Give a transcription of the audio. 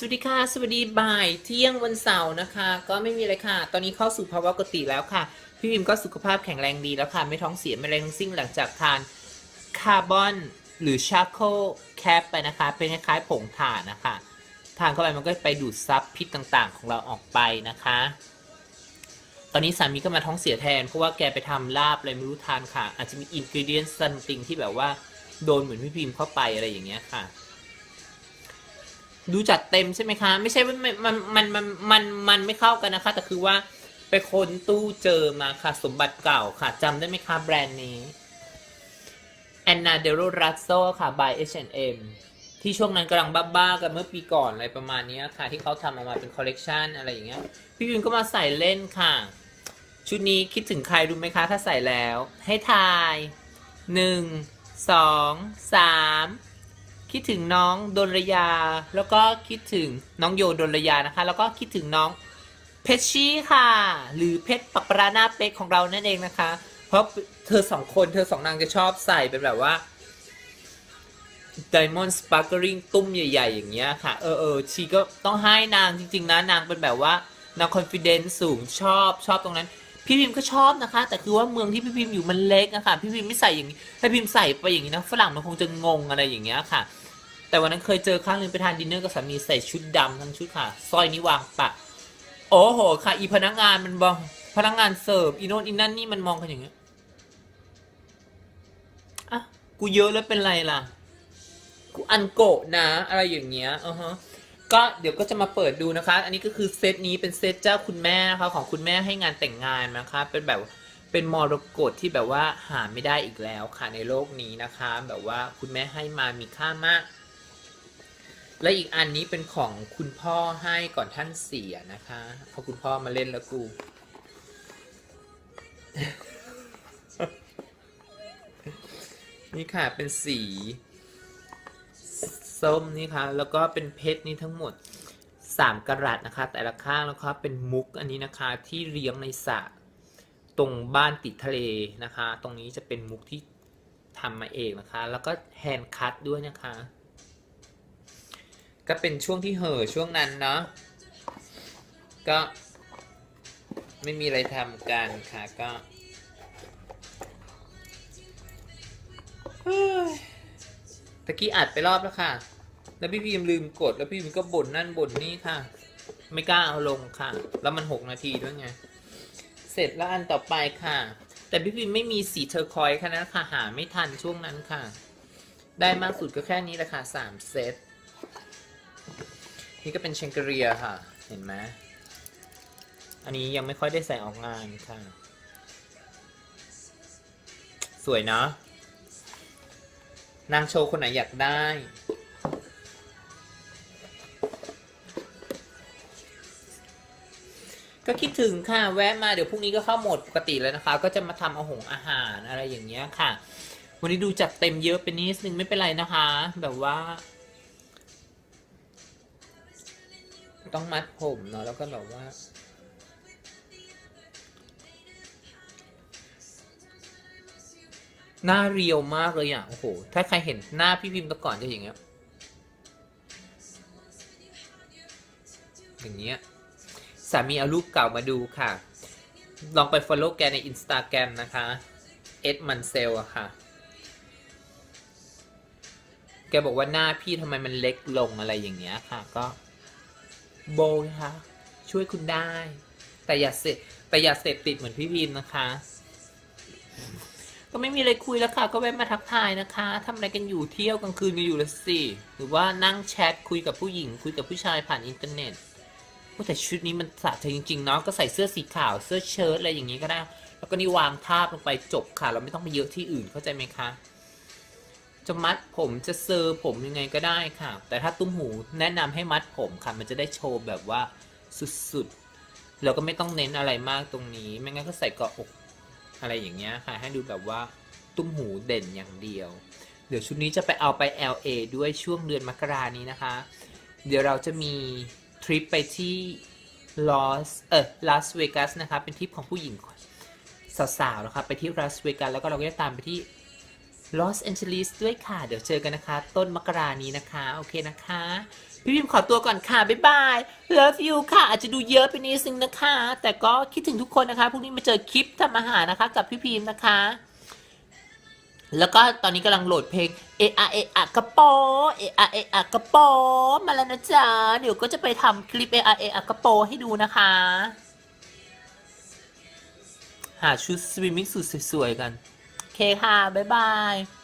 สวัสดีค่ะ สวัสดีบ่ายเที่ยงวันเสาร์นะคะ ก็ไม่มีอะไรค่ะ ตอนนี้เข้าสู่ภาวะปกติแล้วค่ะ พี่พิมก็สุขภาพแข็งแรงดีแล้วค่ะ ไม่ท้องเสียไม่อะไรทั้งสิ้นหลังจากทานคาร์บอนหรือชาโคแคปไปนะคะ เป็นคล้ายๆผงถ่านนะคะ ทานเข้าไปมันก็ไปดูดซับพิษต่างๆ ของเราออกไปนะคะ ตอนนี้สามีก็มาท้องเสียแทน เพราะว่าแกไปทำลาบอะไรไม่รู้ทานค่ะ อาจจะมีอินกิเดียนซันติงที่แบบว่าโดนเหมือนพี่พิมเข้าไปอะไรอย่างเงี้ยค่ะ ดูจัดเต็มใช่ไหมคะ ไม่ใช่ว่ามันมันมันมันมันไม่เข้ากันนะคะ แต่คือว่าไปค้นตู้เจอมาค่ะ สมบัติเก่าค่ะจำได้ไหมคะแบรนด์นี้ Anna d e r o r a z z o ค่ะ by H&M ที่ช่วงนั้นกำลังบ้าๆกันเมื่อปีก่อนอะไรประมาณนี้ค่ะ ที่เขาทำออกมาเป็นคอลเลกชันอะไรอย่างเงี้ยพี่วินก็มาใส่เล่นค่ะ ชุดนี้คิดถึงใครรู้ไหมคะ ถ้าใส่แล้ว ให้ทายหนึ่งสองสาม คิดถึงน้องดนรยา แล้วก็คิดถึงน้องโยดนรยานะคะ แล้วก็คิดถึงน้องเพชชี่ค่ะ หรือเพชรปักปราหน้าเป๊กของเรานั่นเองนะคะ เพราะเธอสองคนเธอสองนางจะชอบใส่เป็นแบบว่า Diamond Sparkling ตุ้มใหญ่ ๆ อย่างเงี้ยค่ะ เออเออชีก็ต้องให้นางจริง ๆ นะ นางเป็นแบบว่า นาง confidence สูงชอบชอบตรงนั้น พี่พิมก็ชอบนะคะ แต่คือว่าเมืองที่พี่พิมอยู่มันเล็กอะค่ะ พี่พิมไม่ใส่อย่างนี้ถ้าพิมใส่ไปอย่างนี้นะฝรั่งมันคงจะงงอะไรอย่างเงี้ยค่ะ แต่วันนั้นเคยเจอครั้งหนึ่งไปทานดินเนอร์กับสามีใส่ชุดดำทั้งชุดค่ะสร้อยนี้วางปะ โอ้โหค่ะ อีพนักงานมันบอกพนักงานเสิร์ฟอีโน่นอีนั่นนี่มันมองกันอย่างเงี้ยอะกูเยอะแล้วเป็นไรล่ะ กูอันโกะนะ อะไรอย่างเงี้ยอือฮะ ก็เดี๋ยวก็จะมาเปิดดูนะคะ อันนี้ก็คือเซตนี้เป็นเซตเจ้าคุณแม่นะคะของคุณแม่ให้งานแต่งงานนะคะ เป็นแบบเป็นมรกตที่แบบว่าหาไม่ได้อีกแล้วค่ะในโลกนี้นะคะ แบบว่าคุณแม่ให้มามีค่ามาก และอีกอันนี้เป็นของคุณพ่อให้ก่อนท่านเสียนะคะพราะคุณพ่อมาเล่นแล้วกูนี่ค่ะเป็นสี ส้มนี่ค่ะ แล้วก็เป็นเพชรนี่ทั้งหมด 3กะรัตนะคะ แต่ละข้างแล้วก็เป็นมุกอันนี้นะคะที่เลี้ยงในสระตรงบ้านติดทะเลนะคะ ตรงนี้จะเป็นมุกที่ทำมาเองนะคะ แล้วก็แฮนด์คัตด้วยนะคะ ก็เป็นช่วงที่เห่อช่วงนั้นเนาะก็ไม่มีอะไรทำกันค่ะก็ ตะกี้อัดไปรอบแล้วค่ะ แล้วพี่พิมลืมกด แล้วพี่พิมก็บ่นนั่นบ่นนี่ค่ะ ไม่กล้าเอาลงค่ะ แล้วมันหกนาทีด้วยไง เสร็จแล้วอันต่อไปค่ะ แต่พี่พิมไม่มีสีเทอร์คอยส์ค่ะนั้นค่ะ หาไม่ทันช่วงนั้นค่ะ ได้มากสุดก็แค่นี้แหละค่ะสามเซต นี่ก็เป็นเชงเกเรียค่ะ เห็นไหมอันนี้ยังไม่ค่อยได้ใส่ออกงานค่ะ สวยเนาะ นางโชว์คนไหนอยากได้ ก็คิดถึงค่ะ แวะมาเดี๋ยวพรุ่งนี้ก็เข้าหมดปกติแล้วนะคะ ก็จะมาทำอาหงอาหารอะไรอย่างเงี้ยค่ะ วันนี้ดูจัดเต็มเยอะเป็นนิดนึงไม่เป็นไรนะคะ แบบว่า ต้องมัดผมเนาะแล้วก็แบบว่า หน้าเรียวมากเลยอะ โอ้โห ถ้าใครเห็นหน้าพี่พิมพ์ตะก่อนจะอย่างเงี้ย อย่างเงี้ย สามีเอารูปเก่ามาดูค่ะ ลองไป follow แกใน Instagram นะคะเอ็ดมันเซลอะค่ะ แกบอกว่าหน้าพี่ทำไมมันเล็กลงอะไรอย่างเงี้ยค่ะ ก็ โบนะคะช่วยคุณได้ แต่อย่าเสพแต่อย่าเสพติดเหมือนพี่พิมพ์นะคะ ก็ไม่มีอะไรคุยแล้วค่ะ ก็แวะมาทักทายนะคะทำอะไรกันอยู่เที่ยวกลางคืนกันอยู่ละสิหรือว่านั่งแชทคุยกับผู้หญิง คุยกับผู้ชายผ่านอินเทอร์เน็ตแต่ชุดนี้มันสะใจจริงๆเนาะก็ใส่เสื้อสีขาวเสื้อเชิ้ตอะไรอย่างนี้ก็ได้ แล้วก็นี่วางทาบลงไปจบค่ะ เราไม่ต้องไปเยอะที่อื่นเข้าใจไหมคะจะมัดผมจะเซอร์ผมยังไงก็ได้ค่ะ แต่ถ้าตุ้มหูแนะนำให้มัดผมค่ะ มันจะได้โชว์แบบว่าสุดๆเราก็ไม่ต้องเน้นอะไรมากตรงนี้ ไม่งั้นก็ใส่เกาะอก อะไรอย่างเงี้ยค่ะ ให้ดูแบบว่าตุ้มหูเด่นอย่างเดียว เดี๋ยวชุดนี้จะไปเอาไป LA ด้วยช่วงเดือนมกรานี้นะคะ เดี๋ยวเราจะมีทริปไปที่ลอสเออลาสเวกัสนะคะ เป็นทริปของผู้หญิงสาวๆนะคะ ไปที่ลาสเวกัสแล้วก็เราก็จะตามไปที่ ลอสแอนเจลิสด้วยค่ะ เดี๋ยวเจอกันนะคะ ต้นมกรานี้นะคะ โอเคนะคะ พี่พิมขอตัวก่อนค่ะ บ๊ายบาย love you ค่ะ อาจจะดูเยอะไปนิดนึงนะคะ แต่ก็คิดถึงทุกคนนะคะ พรุ่งนี้มาเจอคลิปทำอาหารนะคะ กับพี่พิมนะคะ แล้วก็ตอนนี้กำลังโหลดเพลงเออะเออะกระโปเออะเออะกระโปมาแล้วนะจ๊ะ เดี๋ยวก็จะไปทำคลิปเออะเออะกระโปให้ดูนะคะ หาชุดสวิมมิ่งสูทสวยๆกัน โอเคค่ะ บ๊ายบาย